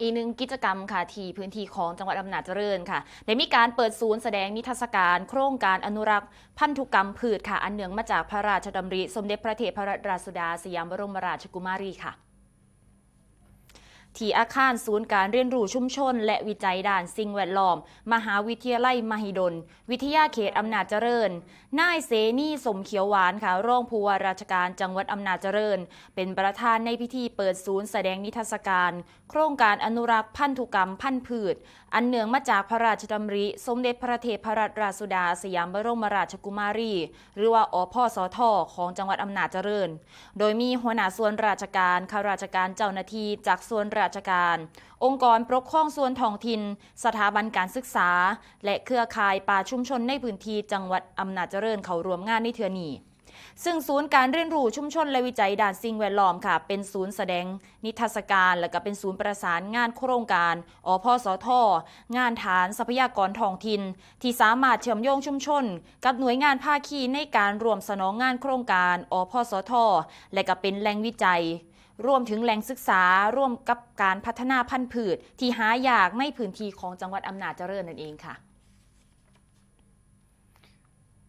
อีกหนึ่งกิจกรรมค่ะที่พื้นที่ของจังหวัดอำนาจเจริญค่ะได้มีการเปิดศูนย์แสดงนิทรรศการ โครงการอนุรักษ์ พันธุกรรมพืชค่ะ อันเนื่องมาจากพระราชดำริ สมเด็จพระเทพรัตนราชสุดาสยามบรมราชกุมารีค่ะ ที่อาคารศูนย์การเรียนรู้ชุมชน และวิจัยด้านสิ่งแวดล้อม มหาวิทยาลัยมหิดล วิทยาเขตอำนาจเจริญ นายเสนีสมเขียวหวานค่ะรองผู้ว่าราชการจังหวัดอำนาจเจริญ เป็นประธานในพิธีเปิดศูนย์แสดงนิทรรศการ โครงการอนุรักษ์พันธุกรรมพันธุ์พืช อันเนื่องมาจากพระราชดำริ สมเด็จพระเทพรัตนราชสุดาสยามบรมราชกุมารี หรือว่าอพสทของจังหวัดอำนาจเจริญ โดยมีหัวหน้าส่วนราชการข้าราชการเจ้าหน้าที่จากส่วนราชการ องค์กรปกครองส่วนท้องถิ่นสถาบันการศึกษา และเครือข่ายป่าชุมชนในพื้นที่จังหวัดอำนาจเจริญเขารวมงานในเทือนีซึ่งศูนย์การเรียนรู้ชุมชนและวิจัยด้านสิ่งแวดล้อมค่ะ เป็นศูนย์แสดง นิทรรศการ และก็เป็นศูนย์ประสานงานโครงการอพสทงานฐานทรัพยากรท้องถิ่นที่สามารถเชื่อมโยงชุมชน กับหน่วยงานภาคีในการรวมสนองงานโครงการอพสทและก็เป็นแหล่งวิจัย รวมถึงแหล่งศึกษาร่วมกับการพัฒนาพันธุ์พืช ที่หายากในพื้นที่ของจังหวัดอำนาจเจริญนั่นเองค่ะ